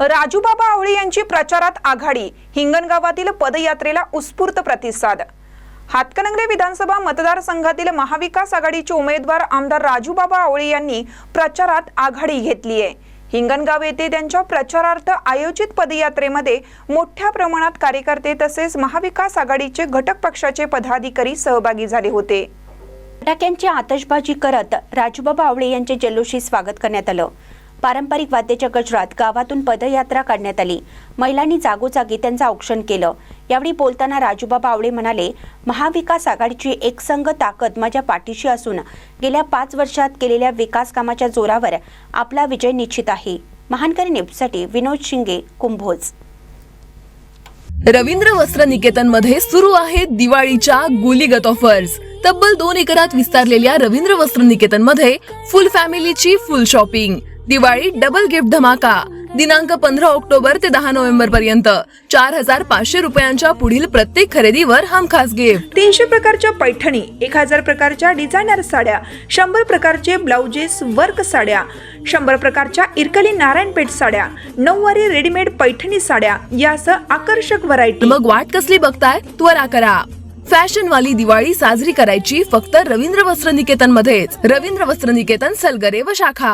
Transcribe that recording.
राजूबाबा आवळे यांची प्रचारात आघाडी हिंगणगावातील पदयात्रेला उत्स्फूर्त प्रतिसाद. हातकणंगले विधानसभा मतदारसंघातील महाविकास आघाडीचे उमेदवार आमदार राजूबाबा आवळे यांनी प्रचारात आघाडी घेतली आहे हिंगणगाव येथे त्यांच्या प्रचारार्थ आयोजित पदयात्रेमध्ये मोठ्या प्रमाणात कार्यकर्ते तसेच महाविकास आघाडीचे घटक पक्षाचे पदाधिकारी सहभागी झाले होते. फटाक्यांची आतषबाजी करत राजूबाबा आवळे यांचे जल्लोषी स्वागत करण्यात आलं. पारंपरिक वाद्याच्या गजरात गावातून पदयात्रा काढण्यात आली. महिलांनी जागोजागी त्यांचं औक्षण केलं. यावेळी बोलताना राजूबाबा आवळे म्हणाले महाविकास आघाडीची एकसंघ ताकद माझ्या पाठीशी असून गेल्या पाच वर्षात केलेल्या विकास कामाच्या जोरावर आपला विजय निश्चित आहे. महानकरी नेपसाठी विनोद शिंगे कुंभोज. रवींद्र वस्त्र निकेतनमध्ये सुरू आहेत दिवाळीच्या गुलीगत ऑफर्स तब्बल दोन एकरात विस्तारलेल्या रवींद्र वस्त्र निकेतनमध्ये full फॅमिलीची full shopping. Diwali double gift धमाका. दिनांक पंधरा ऑक्टोबर ते दहा नोव्हेंबर पर्यंत. चार हजार पाचशे रुपयांच्या पुढील प्रत्येक खरेदीवर हमखास गिफ्ट. तीनशे प्रकारच्या पैठणी एक हजार प्रकारच्या डिझायनर साड्या शंभर प्रकारचे ब्लाउजेस वर्क साड्या शंभर प्रकारच्या इरकली नारायणपेठ साड्या नऊवारी रेडीमेड पैठणी साड्या यासह आकर्षक व्हरायटी मग वाट कसली बघताय? त्वरा करा. फॅशन वाली दिवाळी साजरी करायची फक्त रवींद्र वस्त्र निकेतन मध्येच रवींद्र वस्त्र निकेतन सलगरे व शाखा.